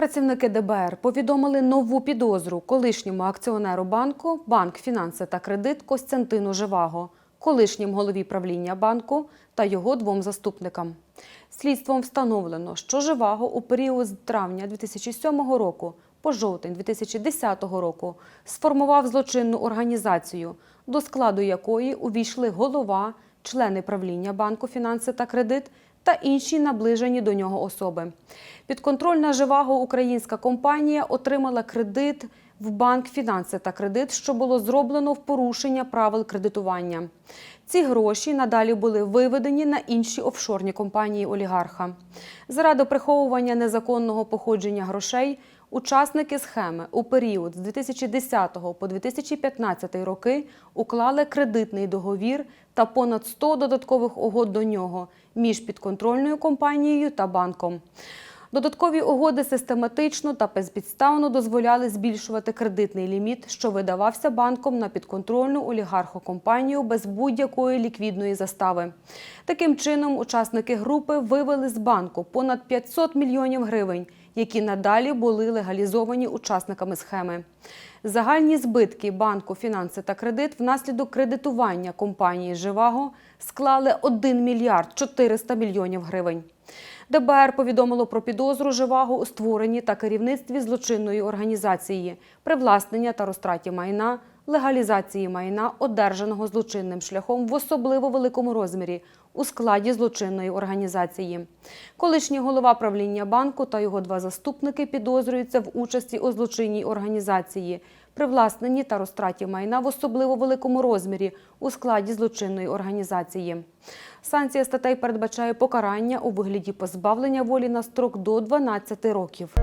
Працівники ДБР повідомили нову підозру колишньому акціонеру банку Банк Фінанси та Кредит Костянтину Живаго, колишнім голові правління банку та його двом заступникам. Слідством встановлено, що Живаго у період з травня 2007 року по жовтень 2010 року сформував злочинну організацію, до складу якої увійшли голова, члени правління банку Фінанси та Кредит та інші наближені до нього особи. Підконтрольна Живаго українська компанія отримала кредит в банк Фінанси та Кредит, що було зроблено в порушення правил кредитування. Ці гроші надалі були виведені на інші офшорні компанії олігарха. Заради приховування незаконного походження грошей учасники схеми у період з 2010 по 2015 роки уклали кредитний договір та понад 100 додаткових угод до нього між підконтрольною компанією та банком. Додаткові угоди систематично та безпідставно дозволяли збільшувати кредитний ліміт, що видавався банком на підконтрольну олігархокомпанію без будь-якої ліквідної застави. Таким чином, учасники групи вивели з банку понад 500 мільйонів гривень, які надалі були легалізовані учасниками схеми. Загальні збитки банку фінанси та кредит внаслідок кредитування компанії Живаго склали 1 мільярд 400 мільйонів гривень. ДБР повідомило про підозру Живаго у створенні та керівництві злочинної організації, привласнення та розтраті майна, легалізації майна, одержаного злочинним шляхом в особливо великому розмірі у складі злочинної організації. Колишній голова правління банку та його два заступники підозрюються в участі у злочинній організації, привласненні та розтраті майна в особливо великому розмірі у складі злочинної організації. Санкція статей передбачає покарання у вигляді позбавлення волі на строк до 12 років.